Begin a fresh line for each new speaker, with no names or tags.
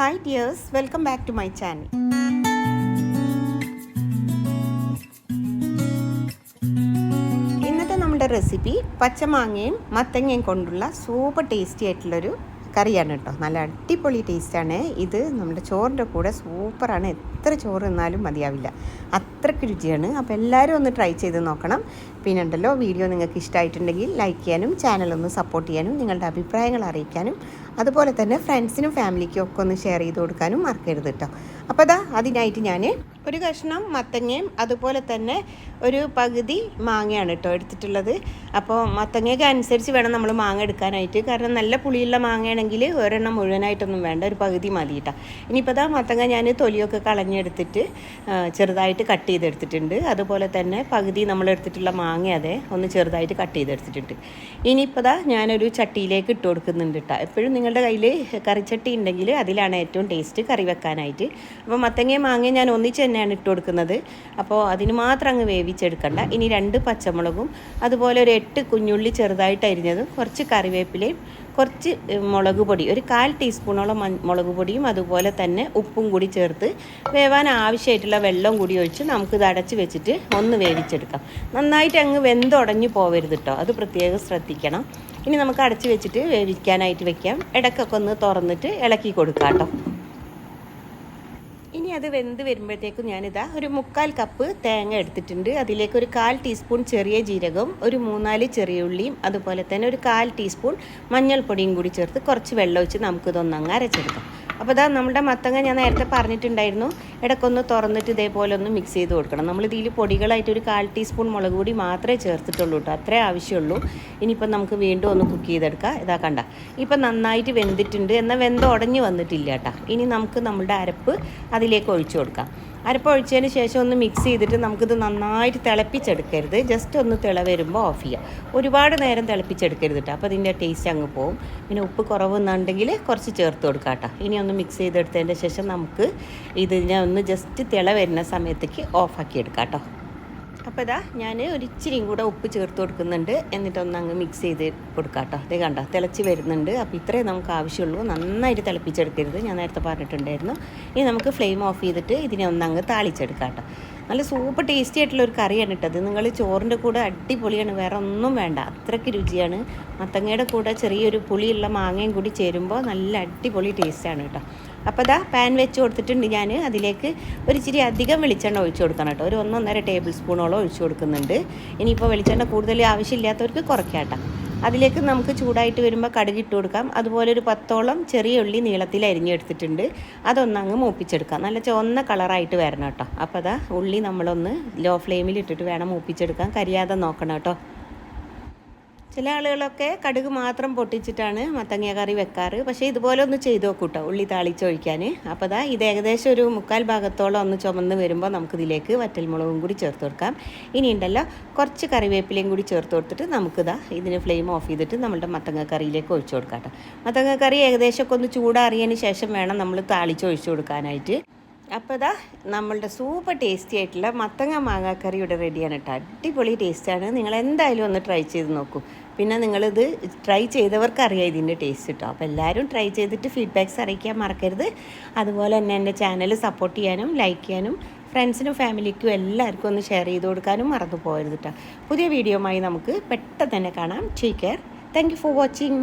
Hi dears welcome back to my channel ഇന്നത്തെ നമ്മുടെ recipe പച്ചമാങ്ങയും മത്തങ്ങയും കൊണ്ടുള്ള സൂപ്പർ ടേസ്റ്റി ആയിട്ടുള്ളൊരു കറിയാണ് കേട്ടോ നല്ല അടിപൊളി ടേസ്റ്റാണ് ഇത് നമ്മുടെ ചോറിന്റെ കൂടെ സൂപ്പറാണ് എത്ര ചോറ് നിന്നാലും മതിയാവില്ല. അത്രയ്ക്ക് രുചിയാണ്. അപ്പോൾ എല്ലാവരും ഒന്ന് ട്രൈ ചെയ്ത് നോക്കണം. പിന്നെ ഉണ്ടല്ലോ വീഡിയോ നിങ്ങൾക്ക് ഇഷ്ടമായിട്ടുണ്ടെങ്കിൽ ലൈക്ക് ചെയ്യാനും ചാനലൊന്ന് സപ്പോർട്ട് ചെയ്യാനും നിങ്ങളുടെ അഭിപ്രായങ്ങൾ അറിയിക്കാനും അതുപോലെ തന്നെ ഫ്രണ്ട്സിനും ഫാമിലിക്കും ഒക്കെ ഒന്ന് ഷെയർ ചെയ്ത് കൊടുക്കാനും മറക്കരുത് കേട്ടോ അപ്പോൾ അതാ അതിനായിട്ട് ഞാൻ ഒരു കഷ്ണം മത്തങ്ങയും അതുപോലെ തന്നെ ഒരു പകുതി മാങ്ങയാണ് കേട്ടോ എടുത്തിട്ടുള്ളത്. അപ്പോൾ മത്തങ്ങയൊക്കെ അനുസരിച്ച് വേണം നമ്മൾ മാങ്ങ എടുക്കാനായിട്ട്. കാരണം നല്ല പുളിയുള്ള മാങ്ങയാണെങ്കിൽ ഒരെണ്ണം മുഴുവനായിട്ടൊന്നും വേണ്ട ഒരു പകുതി മതി കേട്ടോ ഇനിയിപ്പോൾ അതാ മത്തങ്ങ ഞാൻ തൊലിയൊക്കെ കളഞ്ഞെടുത്തിട്ട് ചെറുതായിട്ട് കട്ട് ചെയ്തെടുത്തിട്ടുണ്ട്. അതുപോലെ തന്നെ പകുതി നമ്മൾ എടുത്തിട്ടുള്ള മാങ്ങ അതെ ഒന്ന് ചെറുതായിട്ട് കട്ട് ചെയ്തെടുത്തിട്ടുണ്ട്. ഇനിയിപ്പോൾ ദാ ഞാനൊരു ചട്ടിയിലേക്ക് ഇട്ട് കൊടുക്കുന്നുണ്ട് കേട്ടോ എപ്പോഴും നിങ്ങളുടെ കയ്യിൽ കറിച്ചട്ടി ഉണ്ടെങ്കിൽ അതിലാണ് ഏറ്റവും ടേസ്റ്റ് കറി വെക്കാനായിട്ട്. അപ്പോൾ മത്തങ്ങയും മാങ്ങ ഞാൻ ഒന്നിച്ച് തന്നെയാണ് ഇട്ട് കൊടുക്കുന്നത്. അപ്പോൾ അതിന് മാത്രം അങ്ങ് വേവിച്ചെടുക്കണ്ട. ഇനി രണ്ട് പച്ചമുളകും അതുപോലെ ഒരു എട്ട് കുഞ്ഞുള്ളി ചെറുതായിട്ട് അരിഞ്ഞതും കുറച്ച് കറിവേപ്പിലയും കുറച്ച് മുളക് പൊടി ഒരു കാൽ ടീസ്പൂണോളം മുളക് പൊടിയും അതുപോലെ തന്നെ ഉപ്പും കൂടി ചേർത്ത് വേവാൻ ആവശ്യമായിട്ടുള്ള വെള്ളം കൂടി ഒഴിച്ച് നമുക്കിത് അടച്ച് വെച്ചിട്ട് ഒന്ന് വേവിച്ചെടുക്കാം. നന്നായിട്ട് അങ്ങ് വെന്തുടഞ്ഞു പോവരുത് കേട്ടോ അത് പ്രത്യേകം ശ്രദ്ധിക്കണം. ഇനി നമുക്ക് അടച്ച് വെച്ചിട്ട് വേവിക്കാനായിട്ട് വെക്കാം. ഇടക്കൊക്കെ ഒന്ന് തുറന്നിട്ട് ഇളക്കി കൊടുക്കാം കേട്ടോ ഇനി അത് വെന്ത് വരുമ്പോഴത്തേക്കും ഞാനിതാ ഒരു മുക്കാൽ കപ്പ് തേങ്ങ എടുത്തിട്ടുണ്ട്. അതിലേക്ക് ഒരു കാൽ ടീസ്പൂൺ ചെറിയ ജീരകവും ഒരു മൂന്നാൽ ചെറിയ ഉള്ളിയും അതുപോലെ തന്നെ ഒരു കാൽ ടീസ്പൂൺ മഞ്ഞൾപ്പൊടിയും കൂടി ചേർത്ത് കുറച്ച് വെള്ളം ഒഴിച്ച് നമുക്കിതൊന്നങ്ങ് അരച്ചെടുക്കാം. അപ്പോൾ ഇതാ നമ്മുടെ മത്തങ്ങ ഞാൻ നേരത്തെ പറഞ്ഞിട്ടുണ്ടായിരുന്നു. ഇടയ്ക്കൊന്ന് തുറന്നിട്ട് ഇതേപോലെ ഒന്ന് മിക്സ് ചെയ്ത് കൊടുക്കണം. നമ്മൾ ഇതിൽ പൊടികളായിട്ട് ഒരു കാൽ ടീസ്പൂൺ മുളക് പൊടി മാത്രമേ ചേർത്തിട്ടുള്ളൂ കേട്ടോ. അത്രേ ആവശ്യമുള്ളൂ. ഇനിയിപ്പം നമുക്ക് വീണ്ടും ഒന്ന് കുക്ക് ചെയ്തെടുക്കാം. ഇതാ കണ്ട. ഇപ്പം നന്നായിട്ട് വെന്തിട്ടുണ്ട്. എന്നാൽ വെന്ത് ഉടഞ്ഞു വന്നിട്ടില്ല കേട്ടോ. ഇനി നമുക്ക് നമ്മുടെ അരപ്പ് അതിലേക്ക് ഒഴിച്ചു കൊടുക്കാം. അരപ്പ് ഒഴിച്ചതിന് ശേഷം ഒന്ന് മിക്സ് ചെയ്തിട്ട് നമുക്കിത് നന്നായിട്ട് തിളപ്പിച്ചെടുക്കരുത്. ജസ്റ്റ് ഒന്ന് തിള വരുമ്പോൾ ഓഫ് ചെയ്യുക ഒരുപാട് നേരം തിളപ്പിച്ചെടുക്കരുത് കേട്ടോ അപ്പോൾ ഇതിന്റെ ടേസ്റ്റ് അങ്ങ് പോകും പിന്നെ ഉപ്പ് കുറവെന്നുണ്ടെങ്കിൽ കുറച്ച് ചേർത്ത് കൊടുക്കാം കേട്ടോ ഇനി ഒന്ന് മിക്സ് ചെയ്തെടുത്തതിന്റെ ശേഷം നമുക്ക് ഇതിനെ ഒന്ന് ജസ്റ്റ് തിള വരുന്ന സമയത്തേക്ക് ഓഫാക്കി എടുക്കാം കേട്ടോ അപ്പോൾ ഇതാ ഞാൻ ഒരു കൂടെ ഉപ്പ് ചേർത്ത് കൊടുക്കുന്നുണ്ട്. എന്നിട്ടൊന്ന് അങ്ങ് മിക്സ് ചെയ്ത് കൊടുക്കാം കേട്ടോ അതേ കണ്ടോ തിളച്ച് വരുന്നുണ്ട്. അപ്പോൾ ഇത്രയും നമുക്ക് ആവശ്യമുള്ളൂ. നന്നായിട്ട് തിളപ്പിച്ചെടുക്കരുത്. ഞാൻ നേരത്തെ പറഞ്ഞിട്ടുണ്ടായിരുന്നു. ഇനി നമുക്ക് ഫ്ലെയിം ഓഫ് ചെയ്തിട്ട് ഇതിനെ ഒന്ന് അങ്ങ് താളിച്ചെടുക്കാം കേട്ടോ നല്ല സൂപ്പർ ടേസ്റ്റി ആയിട്ടുള്ള ഒരു കറിയാണ് ഇട്ടത് നിങ്ങൾ ചോറിന്റെ കൂടെ അടിപൊളിയാണ്. വേറെ ഒന്നും വേണ്ട. അത്രയ്ക്ക് രുചിയാണ്. മത്തങ്ങയുടെ കൂടെ ചെറിയൊരു പുളിയുള്ള മാങ്ങയും കൂടി ചേരുമ്പോൾ നല്ല അടിപൊളി ടേസ്റ്റാണ് കേട്ടോ. അപ്പോൾ ഇതാ പാൻ വെച്ച് കൊടുത്തിട്ടുണ്ട് ഞാൻ. അതിലേക്ക് ഒരു ഇച്ചിരി അധികം വെളിച്ചെണ്ണ ഒഴിച്ചു കൊടുക്കണം കേട്ടോ. ഒരു ഒന്നൊന്നര ടേബിൾ സ്പൂണോളം ഒഴിച്ചു കൊടുക്കുന്നുണ്ട്. ഇനിയിപ്പോൾ വെളിച്ചെണ്ണ കൂടുതൽ ആവശ്യമില്ലാത്തവർക്ക് കുറയ്ക്കാട്ടോ അതിലേക്ക് നമുക്ക് ചൂടായിട്ട് വരുമ്പോൾ കടുക് ഇട്ട് കൊടുക്കാം. അതുപോലെ ഒരു പത്തോളം ചെറിയ ഉള്ളി നീളത്തിൽ അരിഞ്ഞെടുത്തിട്ടുണ്ട് അതൊന്നങ്ങ് മൂപ്പിച്ചെടുക്കാം. നല്ല ചുവന്ന കളറായിട്ട് വരണം കേട്ടോ. അപ്പോൾ അതാ ഉള്ളി നമ്മളൊന്ന് ലോ ഫ്ലെയിമിൽ ഇട്ടിട്ട് വേണം മൂപ്പിച്ചെടുക്കാൻ. കരിയാതെ നോക്കണം കേട്ടോ. ചില ആളുകളൊക്കെ കടുക് മാത്രം പൊട്ടിച്ചിട്ടാണ് മത്തങ്ങ കറി വെക്കാറ്. പക്ഷേ ഇതുപോലെ ഒന്ന് ചെയ്ത് നോക്കൂട്ടോ ഉള്ളി താളിച്ചൊഴിക്കാൻ അപ്പോൾ ദാ ഇത് ഏകദേശം ഒരു മുക്കാൽ ഭാഗത്തോളം ഒന്ന് ചുമന്ന് വരുമ്പോൾ നമുക്കിതിലേക്ക് വറ്റൽമുളകും കൂടി ചേർത്ത് കൊടുക്കാം. ഇനി ഉണ്ടല്ലോ കുറച്ച് കറിവേപ്പിലയും കൂടി ചേർത്ത് കൊടുത്തിട്ട് നമുക്കിതാ ഇതിന് ഫ്ലെയിം ഓഫ് ചെയ്തിട്ട് നമ്മുടെ മത്തങ്ങ കറിയിലേക്ക് ഒഴിച്ചു കൊടുക്കാം കേട്ടോ. മത്തങ്ങ കറി ഏകദേശമൊക്കെ ഒന്ന് ചൂടാറിയതിന് ശേഷം വേണം നമ്മൾ താളിച്ച് ഒഴിച്ചു കൊടുക്കാനായിട്ട്. അപ്പോൾ ഇതാ നമ്മളുടെ സൂപ്പർ ടേസ്റ്റി ആയിട്ടുള്ള മത്തങ്ങ മാങ്ങാക്കറി ഇവിടെ റെഡിയാണ് കേട്ടോ അടിപൊളി ടേസ്റ്റാണ് നിങ്ങൾ എന്തായാലും ഒന്ന് ട്രൈ ചെയ്ത് നോക്കൂ. പിന്നെ നിങ്ങളിത് ട്രൈ ചെയ്തവർക്ക് അറിയാം ഇതിന്റെ ടേസ്റ്റ് കേട്ടോ അപ്പോൾ എല്ലാവരും ട്രൈ ചെയ്തിട്ട് ഫീഡ്ബാക്ക്സ് അറിയിക്കാൻ മറക്കരുത്. അതുപോലെ തന്നെ എന്റെ ചാനൽ സപ്പോർട്ട് ചെയ്യാനും ലൈക്ക് ചെയ്യാനും ഫ്രണ്ട്സിനും ഫാമിലിക്കും എല്ലാവർക്കും ഒന്ന് ഷെയർ ചെയ്ത് കൊടുക്കാനും മറന്നു പോകരുത് കേട്ടോ പുതിയ വീഡിയോയുമായി നമുക്ക് പെട്ടെന്ന് തന്നെ കാണാം. Take care thank for watching